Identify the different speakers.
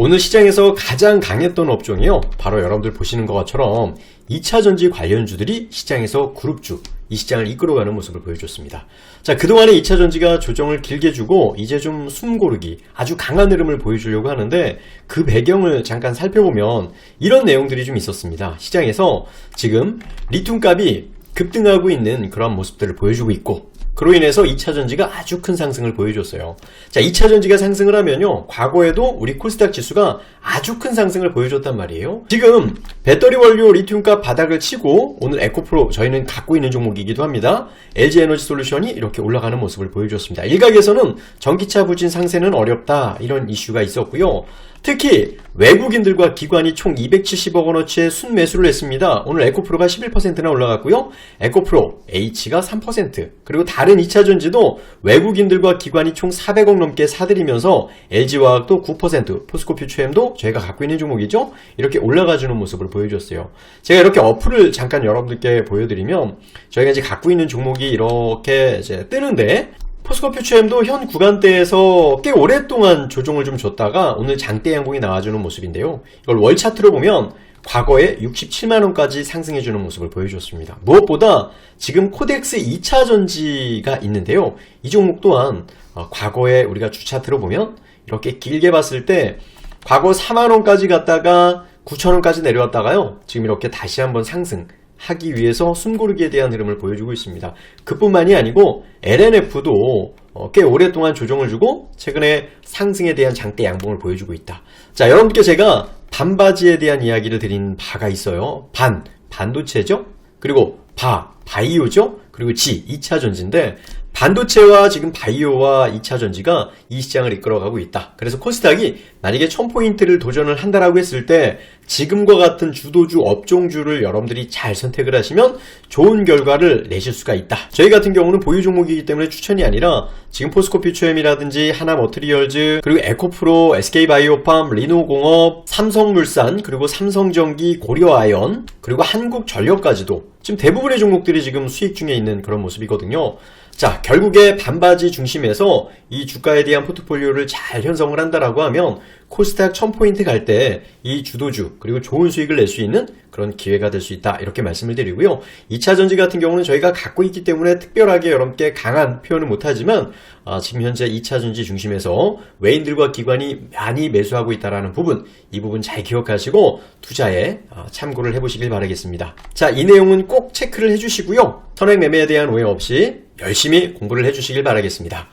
Speaker 1: 오늘 시장에서 가장 강했던 업종이요. 바로 여러분들 보시는 것처럼 2차 전지 관련주들이 시장에서 그룹주, 이 시장을 이끌어가는 모습을 보여줬습니다. 자, 그동안에 2차 전지가 조정을 길게 주고 이제 좀 숨고르기, 아주 강한 흐름을 보여주려고 하는데 그 배경을 잠깐 살펴보면 이런 내용들이 좀 있었습니다. 시장에서 지금 리튬 값이 급등하고 있는 그런 모습들을 보여주고 있고 그로 인해서 2차 전지가 아주 큰 상승을 보여줬어요. 자, 2차 전지가 상승을 하면요. 과거에도 우리 콜스닥 지수가 아주 큰 상승을 보여줬단 말이에요. 지금 배터리 원료 리튬값 바닥을 치고 오늘 에코프로 저희는 갖고 있는 종목이기도 합니다. LG 에너지 솔루션이 이렇게 올라가는 모습을 보여줬습니다. 일각에서는 전기차 부진 상세는 어렵다 이런 이슈가 있었고요. 특히 외국인들과 기관이 총 270억 원어치의 순매수를 했습니다. 오늘 에코프로가 11%나 올라갔고요. 에코프로 H가 3% 그리고 다른 2차 전지도 외국인들과 기관이 총 400억 넘게 사들이면서 LG화학도 9% 포스코 퓨처엠도 저희가 갖고 있는 종목이죠. 이렇게 올라가주는 모습을 보여줬어요. 제가 이렇게 어플을 잠깐 여러분들께 보여드리면 저희가 이제 갖고 있는 종목이 이렇게 뜨는데 포스코 퓨처엠도 현 구간대에서 꽤 오랫동안 조정을 좀 줬다가 오늘 장대 양봉이 나와주는 모습인데요. 이걸 월 차트로 보면 과거에 67만원까지 상승해주는 모습을 보여줬습니다. 무엇보다 지금 코덱스 2차 전지가 있는데요. 이 종목 또한 어, 과거에 우리가 주차트로 보면 이렇게 길게 봤을 때 과거 4만원까지 갔다가 9천원까지 내려왔다가요. 지금 이렇게 다시 한번 상승. 하기 위해서 숨고르기에 대한 흐름을 보여주고 있습니다. 그뿐만이 아니고 LNF도 어, 꽤 오랫동안 조정을 주고 최근에 상승에 대한 장대 양봉을 보여주고 있다. 자, 여러분께 제가 반바지에 대한 이야기를 드린 바가 있어요. 반, 반도체죠? 그리고 바, 바이오죠? 그리고 지, 2차 전지인데 반도체와 지금 바이오와 2차 전지가 이 시장을 이끌어가고 있다. 그래서 코스닥이 만약에 1000포인트를 도전을 한다라고 했을 때 지금과 같은 주도주 업종주를 여러분들이 잘 선택을 하시면 좋은 결과를 내실 수가 있다. 저희 같은 경우는 보유 종목이기 때문에 추천이 아니라 지금 포스코 퓨처엠이라든지 하나머트리얼즈 그리고 에코프로, SK바이오팜, 리노공업, 삼성물산 그리고 삼성전기, 고려아연 그리고 한국전력까지도 지금 대부분의 종목들이 지금 수익 중에 있는 그런 모습이거든요. 자, 결국에 반바지 중심에서 이 주가에 대한 포트폴리오를 잘 형성을 한다라고 하면 코스닥 1000포인트 갈 때 이 주도주 그리고 좋은 수익을 낼 수 있는 그런 기회가 될 수 있다. 이렇게 말씀을 드리고요. 2차 전지 같은 경우는 저희가 갖고 있기 때문에 특별하게 여러분께 강한 표현은 못하지만 아, 지금 현재 2차 전지 중심에서 외인들과 기관이 많이 매수하고 있다는 부분 이 부분 잘 기억하시고 투자에 아, 참고를 해보시길 바라겠습니다. 자 이 내용은 꼭 체크를 해주시고요. 선행 매매에 대한 오해 없이 열심히 공부를 해주시길 바라겠습니다